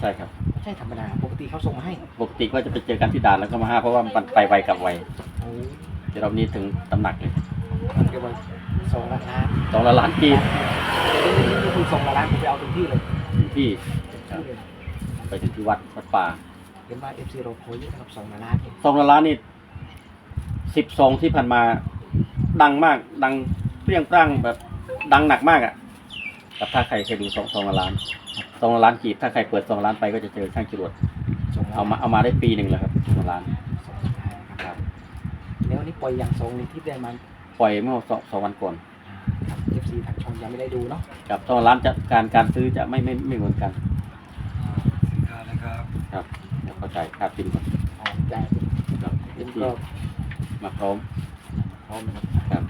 ใช่ครับไม่ใช่ธรรมดา ปกติเขาส่งมาให้ปกติก็จะไปเจอกันที่ด่านแล้วก็มาห้าเพราะว่ามันไปไวกลับไวโอ้เดี๋ยวรอบนี้ถึงตำหนักเลยเดี๋ยวว่าส่งละล้านสองละล้านกีบนี่คือส่งละล้านผมไปเอาถึงที่เลยถึงที่ที่เลยไปถึงที่วัดวัดป่าเห็นว่าเอฟซีเราโคเยอะนะครับส่งละล้านเนี่ยสองละล้านนี่สิบสองที่ผ่านมา ดังมาก ดังเปรี้ยงปร้างแบบ ดังหนักมากอะ กับถ้าใครเคยดูสองสองละล้านสองละล้านกีบถ้าใครเปิดสองละล้านไปก็จะเจอช่างจรวดส่งละเอามาเอามาได้ปีหนึ่งแล้วครับสองละล้านส่งละล้านนะคครับรับแล้วนี่ปล่อยอย่างทรงนี้ที่ได้มาปล่อยเมื่อสองสองวันก่อนครับเอฟซีทางช่องยังไม่ได้ดูเนาะกับสองละล้านจะการการซื้อจะไม่ไม่ไม่เหมือนกันสินค้านะครับครับเดี๋ยวเข้าใจค่าบินก่อนอ๋อใจครับเป็นที่ก็มาพร้อมพร้อมนะครับครับ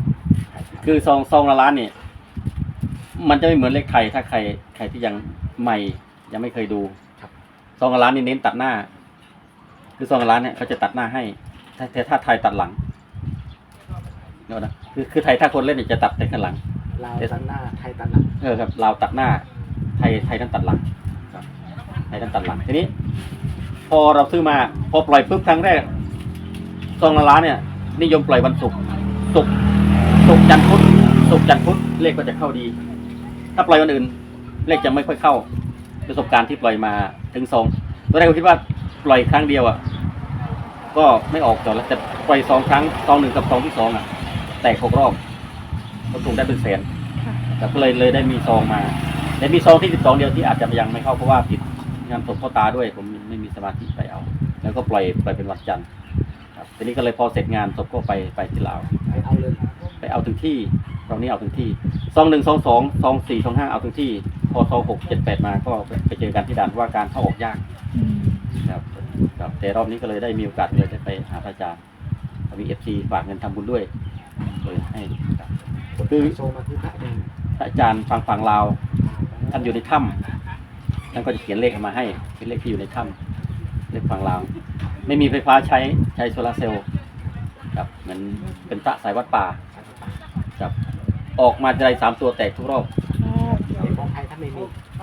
ถ่ายทำคือซองซองละล้านเนี่ย มันจะไม่เหมือนเลขไทยถ้าใครใครที่ยังใหม่ยังไม่เคยดูซองละล้านนี่เน้นตัดหน้า คือซองละล้านเนี่ยเขาจะตัดหน้าให้ถ้าแต่ถ้าไทยตัดหลังเนอะนะคือคือไทยถ้าคนเล่นเนี่ยจะตัดแต่ข้างหลังลาวตัดหน้าไทยตัดหลังเออครับเราวตัดหน้า ไทยไทยต้องตัดหลังครับไทยต้องตัดหลังทีนี้ พอเราซื้อมาพอปล่อยปุ๊บครั้งแรกซองละล้านเนี่ย นิยมปล่อยวันศุกร์ศุกร์ศุกร์จันทร์พุธศุกร์จันทร์พุธเลขก็จะเข้าดี ถ้าปล่อยวันอื่น เลขจะไม่ค่อยเข้า ประสบการณ์ที่ปล่อยมาถึงสองตอนแรกผมคิดว่าปล่อยครั้งเดียวอะ ก็ไม่ออกต่อแล้วแต่ปล่อยสองครั้งซองหนึ่งกับซองที่สองอะ แตกหกรอบก็ถูกได้เป็นแสนแต่ก็เลยเลยได้มีซองมาแต่มีซองที่สิบสองเดียวที่อาจจะยังไม่เข้าเพราะว่าติดงานศพพ่อตาด้วย ผมไม่มีสมาธิไปเอา แล้วก็ปล่อยปล่อยเป็นวันจันทร์ครับทีนี้ก็เลยพอเสร็จงานศพก็ไปไปที่ลาวไปเอาเลยไปเอาถึงที่ ตรงนี้เอาถึงที่ซองหนึ่งซองสองซองสี่ซองห้าเอาถึงที่ พอซองหกเจ็ดแปดมาก็ไปเจอกันที่ด่านเพราะว่าการเข้าออกยากครับครับแต่รอบนี้ก็เลยได้มีโอกาสเลยได้ไปหาพระอาจารย์มีเอฟซีฝากเงินทำบุญด้วยเลยให้ครับคือโซมาคือพระเองพระอาจารย์ฟังฝั่งลาวท่านอยู่ในถ้ำท่านก็จะเขียนเลขออกมาให้ เป็นเลขที่อยู่ในถ้ำเลขฝั่งลาวไม่มีไฟฟ้าใช้ใช้โซลาร์เซลล์ครับเหมือนเป็นพระสายวัดป่าครับ ออกมาจะได้สามตัวแตกทุกรอบเด็กของไทยถ้าไม่มี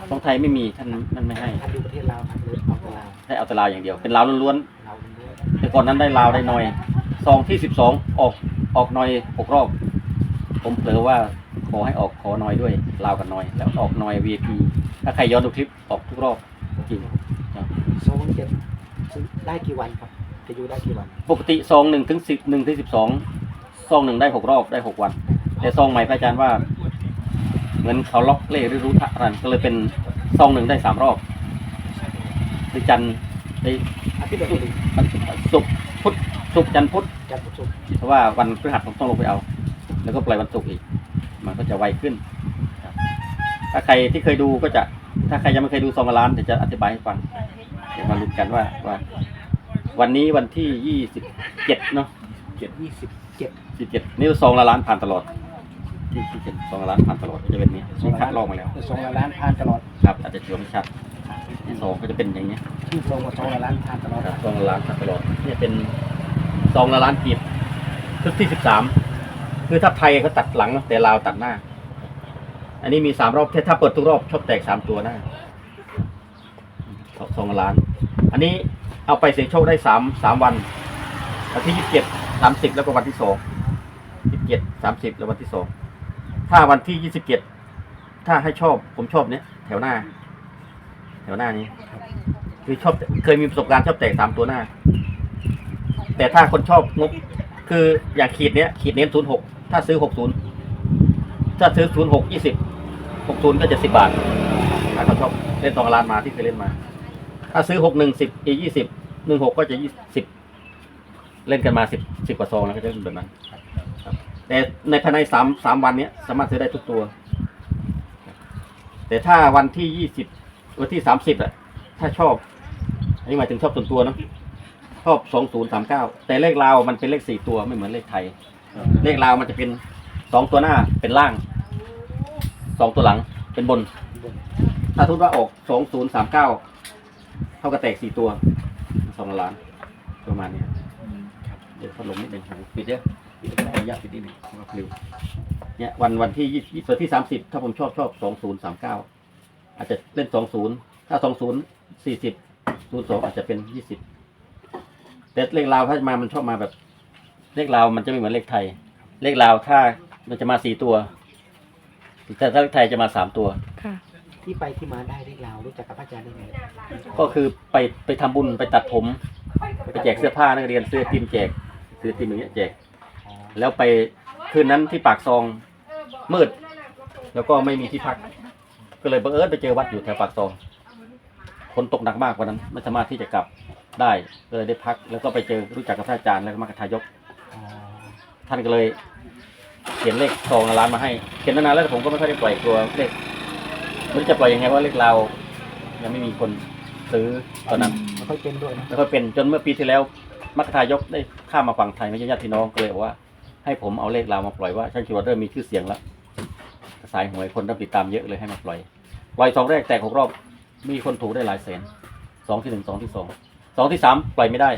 ของไทยไม่มีท่านท่านไม่ให้ถ้าดูประเทศลาวครับเลยเอาแต่ลาวให้เอาแต่ลาวอย่างเดียว เป็นลาวล้วนเราเป็นเรื่องๆแต่ก่อนนั้นได้ลาวได้น้อยซองที่สิบสองออกออกน้อยหกรอบ ผมเผลอว่าขอให้ออกขอน้อยด้วยลาวกับน้อย แล้วออกน้อย VIP ถ้าใครย้อนดูคลิปออกทุกรอบจริงโซนเจ็ดซื้อได้กี่วันครับจะอยู่ได้กี่วัน ปกติซองหนึ่งถึงสิบหนึ่งถึงสิบสองซองหนึ่งได้หกรอบได้หกวัน แต่ซองใหม่พระอาจารย์ว่า เหมือนเขาล็อกเลขหรือรู้ทันก็เลยเป็นซองหนึ่งได้สามรอบหรือจันทร์ได้อาทิตย์ละศุทีกร์วันศุกร์พุธศุกร์จันทร์พุธจันทร์ศุกร์เพราะว่าวันพฤหัสผมต้องลงไปเอา แล้วก็ปล่อยวันศุกร์อีก มันก็จะไวขึ้นครับถ้าใครที่เคยดูก็จะ ถ้าใครยังไม่เคยดูซองละล้านเดี๋ยวจะอธิบายให้ฟังเดี๋ยวมาลุ้นกันว่าว่า วันนี้วันที่ยี่สิบเจ็ดเนาะเจ็ดยี่สิบเจ็ดสิบเจ็ดนี่ซองละล้านผ่านตลอด ที่ที่เจ็ดซองละล้านผ่านตลอดจะเป็นนี้มีคัดลอกมาแล้วโซนละล้านผ่านตลอดครับอาจจะเชื่อไม่ชัดที่ซองก็จะเป็นอย่างนี้ยชื่อโซนว่าโซนละล้านผ่านตลอดครับซองละล้านผ่านตลอดนี่เป็นซองละล้านกีบชุดที่สิบสามคือถ้าไทยเขาตัดหลังแต่ลาวตัดหน้า อันนี้มีสามรอบถ้าถ้าเปิดทุกรอบชอบแตกสามตัวหน้าซองละล้าน อันนี้เอาไปเสี่ยงโชคได้สามสามวันวันที่ยี่สิบเจ็ดสามสิบแล้วก็วันที่สองยี่สิบเจ็ดสามสิบแล้ววันที่สอง ถ้าวันที่ยี่สิบเจ็ดถ้าให้ชอบผมชอบเนี้ยแถวหน้า แถวหน้านี้ คือชอบเคยมีประสบการณ์ชอบแตกสามตัวหน้า แต่ถ้าคนชอบงบคืออย่างขีดเนี้ยขีดเน้นศูนย์หกถ้าซื้อหกศูนย์ถ้าซื้อศูนย์หกยี่สิบหกศูนย์ก็จะสิบบาทถ้าเขาชอบเล่นตองร้านมาที่เคยเล่นมา ถ้าซื้อหกหนึ่งสิบอียี่สิบหนึ่งหกก็จะยี่สิบเล่นกันมาสิบสิบกว่าซองแล้วก็จะเป็นแบบนั้น แต่ในภายในสามสามวันเนี้ยสามารถซื้อได้ทุกตัว แต่ถ้าวันที่ยี่สิบวันที่สามสิบอะถ้าชอบ อันนี้หมายถึงชอบส่วนตัวนะชอบสองศูนย์สามเก้าแต่เลขลาวมันเป็นเลขสี่ตัวไม่เหมือนเลขไทย เลขลาวมันจะเป็นสองตัวหน้าเป็นล่างสองตัวหลังเป็นบน ถ้าทุกว่าออกสองศูนย์สามเก้าเท่ากับแตกสี่ตัวสองล้านประมาณนี้เดี๋ยวพัดลมนิดหนึ่งปิดเยอะปิดได้ ระยะปิดนิดหนึ่งว่าปลิวเนี่ยวันวันที่ยี่สิบวันที่สามสิบถ้าผมชอบชอบสองศูนย์สามเก้าอาจจะเล่นสองศูนย์ถ้าสองศูนย์สี่สิบศูนย์สองอาจจะเป็นยี่สิบแต่เลขลาวถ้ามามันชอบมาแบบ เลขลาวมันจะไม่เหมือนเลขไทย เลขลาวถ้ามันจะมาสี่ตัว แต่ถ้าเลขไทยจะมาสามตัว ค่ะ ที่ไปที่มาได้เรื่องราวรู้จักกับพระอาจารย์ได้ไงก็คือไปไปทำบุญไปตัดผม ไปแจกเสื้อผ้านักเรียนซื้อไอติมแจกซื้อไอติมอย่างเงี้ยแจกอ๋อ แล้วไปคืนนั้นที่ปากซองมืด แล้วก็ไม่มีที่พัก ก็เลยบังเอิญไปเจอวัดอยู่แถวปากซองฝนตกหนักมากวันนั้น ไม่สามารถที่จะกลับได้ก็เลยได้พัก แล้วก็ไปเจอรู้จักกับพระอาจารย์แล้วก็มากระทายกอ๋อท่านก็เลยเขียนเลขซองร้านมาให้เขียนมานานแล้วแต่ผมก็ไม่ค่อยได้ปล่อยตัวเลขไม่รู้จะปล่อยยังไงเพราะเลขเรายังไม่มีคนซื้อตอนนั้นไม่ค่อยเป็นด้วยนะแล้วก็เป็นจนเมื่อปีที่แล้วมัคคทายกได้ข้ามมาฝั่งไทยไม่ใช่ญาติพี่น้องก็เลยบอกว่า ให้ผมเอาเลขเรามาปล่อยว่าช่างคิดว่าเริ่มมีชื่อเสียงแล้วสายหวยคนเริ่มติดตามเยอะเลยให้มาปล่อย ปล่อยสองแรกแตกหกรอบ มีคนถูกได้หลายแสนสองที่หนึ่งสองที่สองสองที่สามปล่อยไม่ได้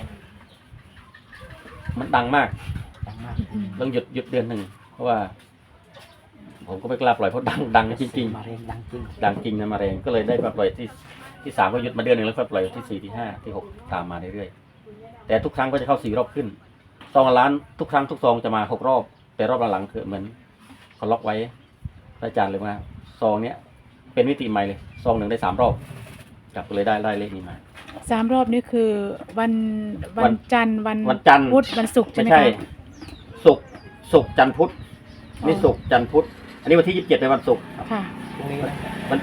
มันดังมากดังมากต้องหยุดหยุดเดือนหนึ่งเพราะว่า ผมก็ไม่กล้าปล่อยเพราะดังดังจริงมาเรียนดังจริงๆดังจริงนะมาแรงก็เลยได้มาปล่อยที่ที่สามก็หยุดมาเดือนหนึ่งแล้วก็ปล่อยที่สี่ที่ห้าที่หกตามมาเรื่อยๆแต่ทุกครั้งก็จะเข้าสี่รอบขึ้น ซองละล้านทุกครั้งทุกซองจะมาหกรอบ แต่รอบหลังๆคือเหมือนเขาล็อกไว้พระอาจารย์เลยว่าซองเนี้ยเป็นมิติใหม่เลยซองหนึ่งได้สามรอบกลับก็เลยได้ได้เลขนี้มา สามรอบนี่คือวันวัวันนจันทร์วันวันจันทร์พุธวันศุกร์ใช่ไม่ไหมใช่คะศุกร์ศุกร์จันทร์พุธนี่อ๋อศุกร์จันทร์พุธอันนี้วันที่ยี่สิบเจ็ดเป็นวันศุกร์ค่ะตรงนี้นะวัน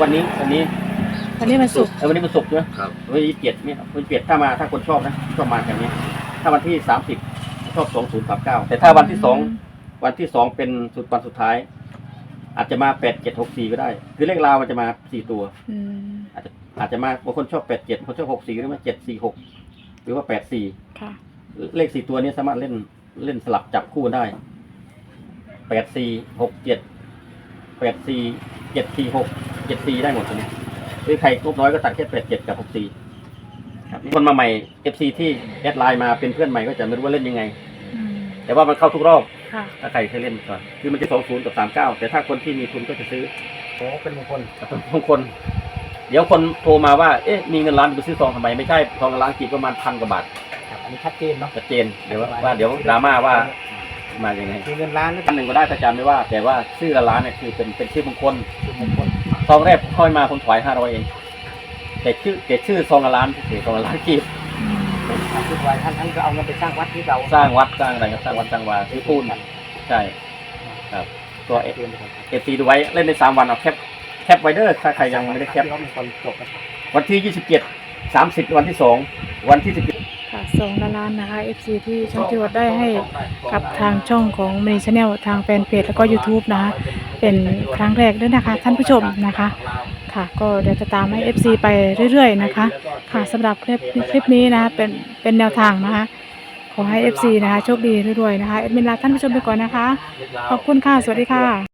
วันนี้วันนี้วันนี้วันศุกร์เออวันนี้วันศุกร์ใช่ไหมครับ วันที่ยี่สิบเจ็ดเนี่ยวันที่เจ็ดถ้ามาถ้าคนชอบนะชอบมาแบบนี้ ถ้าวันที่สามสิบชอบสองศูนย์สามเก้าแต่ถ้าวันที่สองวันที่สองเป็นสุดวันสุดท้าย อาจจะมาแปดเจ็ดหกสี่ก็ได้ คือเลขราวมันจะมาสี่ตัวอืมอาจจะอาจจะมาบางคนชอบแปดเจ็ดบางคนชอบหกสี่หรือว่าเจ็ดสี่หกหรือว่าแปดสี่ค่ะเลขสี่ตัวนี้สามารถเล่นเล่นสลับจับคู่ได้แปดสี่หกเจ็ดแปดสี่เจ็ดสี่หกเจ็ดสี่ได้หมดตัวนี้หรือใครงบน้อยก็ตัดแค่แปดเจ็ดกับหกสี่ ครับมีคนมาใหม่เอฟซีที่แอดไลน์มาเป็นเพื่อนใหม่ก็จะไม่รู้ว่าเล่นยังไง อืมแต่ว่ามันเข้าทุกรอบ ค่ะ ถ้าใครเคยเล่นก่อน คือมันจะสองศูนย์กับสามเก้าแต่ถ้าคนที่มีทุนก็จะซื้อโอ้เป็นมงคลบางคน เดี๋ยวคนโทรมาว่า เอ๊ะ มีเงินล้านไปซื้อซองทำไม ไม่ใช่ซองละล้านกีบประมาณพันกว่าบาทครับอันนี้ชัดเจนเนาะชัดเจน เดี๋ยวว่าว่าเดี๋ยวดราม่าว่ามาอย่างไงมีเงินล้านหรือเปพัล่านหนึ่งก็ได้ถ้าจำไม่ว่า แต่ว่าชื่อละล้านเนี่ยคือเป็นเป็นชื่อมงคลเป็นมงคลซองแรกค่อยมาคนถวายห้าร้อยเอง แต่ชื่อแต่ชื่อซองละล้านคือซองละล้านกีบอืมทำทุกวันท่านท่านก็เอาเงินไปสร้างวัดที่เราสร้างวัดสร้างอะไรครับสร้างวัดสร้างวาซื้อปูนใช่ครับตัวเอเตรียมไปก่อนครับฟซีดูไว้เล่นในสามวันเอาแคปแคปไวเดอร์ถ้าใครยังไม่ได้แคปที่เขาเป็นคนจบนะครับวันที่ยี่สิบเจ็ดสามสิบวันที่สองวันที่สิบค่ะสองล้านนะคะ FC ที่ช่องที่วัดได้ให้กับทางช่องของม n ีช n แนลทางแฟนเพจแล้วก็ YouTube นะคะเป็นครั้งแรกด้วยนะคะ ท่านผู้ชมนะคะ ค่ะ ก็เดี๋ยวจะตามให้ FC ไปเรื่อย ๆ นะคะ ค่ะสำหรับคลิปคลิปนี้นะเป็นเป็นแนวทางนะคะ ขอให้ FC นะคะโชคดีรวยๆนะคะเอ็ดมินลาท่านผู้ชมไปก่อนนะคะ ขอบคุณค่ะ สวัสดีค่ะ